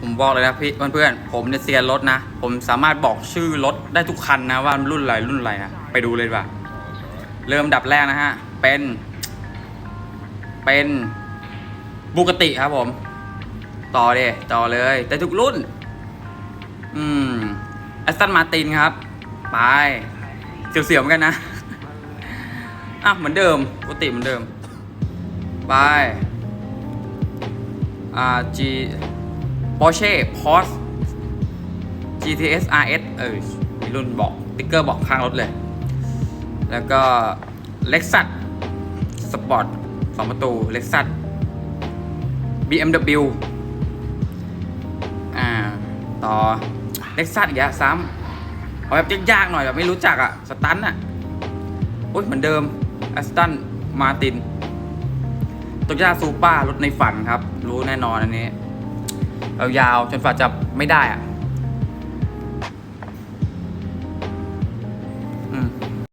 ผมบอกเลยนะพี่เพื่อนๆผมเนี่ยเซียนรถนะ ผมสามารถบอกชื่อรถได้ทุกคันนะว่ารุ่นอะไรรุ่นอะไรนะไปดูเลยดีกว่าเริ่มดับแรกนะฮะ เป็น เป็นบุกติครับผม ต่อเดต่อเลยได้ทุกรุ่น อืมแอสตันมาตินครับ ไป เสียวๆเหมือนกันนะ อะ เหมือนเดิมปกติเหมือนเดิม ไป อ่า G Porsche Porsche GTS RS เออมีรุ่นบอกติ๊กเกอร์บอกข้างรถเลย แล้วก็ Lexus Sport สองประตู Lexus BMW อ่า ต่อ Lexus อีกแล้วซ้ำเอาแบบยากๆหน่อยแบบไม่รู้จักอะสตันอะโอ้ยเหมือนเดิม Aston Martin โตโยต้าซูเปอร์รถในฝันครับ รู้แน่นอนอันนี้ ยาวๆจนฝ่าจะไม่ได้อะ